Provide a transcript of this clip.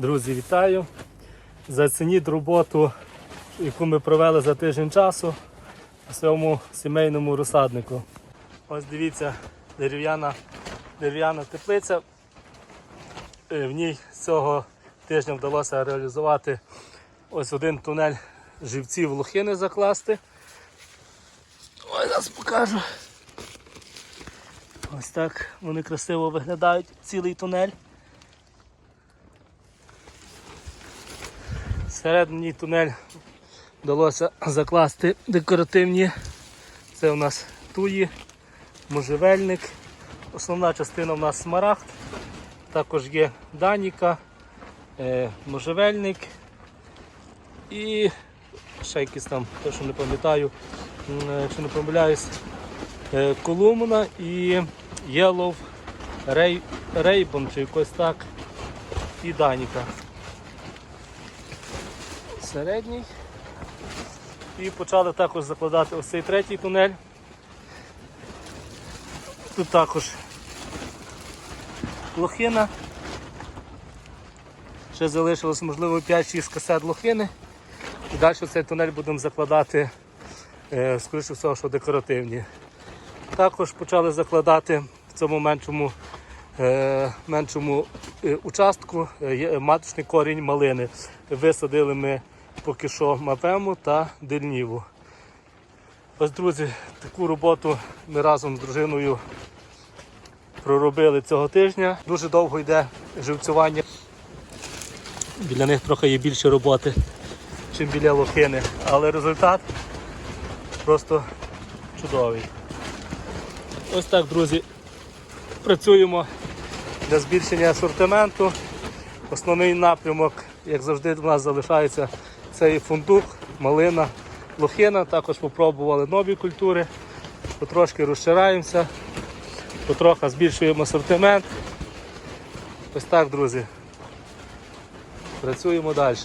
Друзі, вітаю! Зацініть роботу, яку ми провели за тиждень часу у своєму сімейному розсаднику. Ось дивіться, дерев'яна дерев'яна теплиця. Е, В ній цього тижня вдалося реалізувати ось один тунель живців лохини закласти. Ось зараз покажу. Ось так вони красиво виглядають, цілий тунель. Всередині тунель вдалося закласти декоративні. Це у нас туї, можжевельник. Основна частина у нас смарагд. Також є даніка, е, можжевельник і ще якісь там, те, що не пам'ятаю, е, якщо не помиляюсь, е, колумна і Ray, Raybon чи якось так. І даніка середній. І почали також закладати ось цей третій тунель. Тут також лохина. Ще залишилось, можливо, 5-6 касет лохини. І далі цей тунель будемо закладати, е, скоріше всього, що декоративні. Також почали закладати в цьому меншому, е, меншому е, участку маточний корінь малини. Висадили ми поки що мапему та дельніву. Ось, друзі, таку роботу ми разом з дружиною проробили цього тижня. Дуже довго йде живцювання. Біля них трохи є більше роботи, ніж біля лохини. Але результат просто чудовий. Ось так, друзі, працюємо для збільшення асортименту. Основний напрямок, як завжди, в нас залишається цей фундук, малина, лохина. Також спробували нові культури. Потрошки розшираємося, потрохи збільшуємо асортимент. Ось так, друзі. Працюємо далі.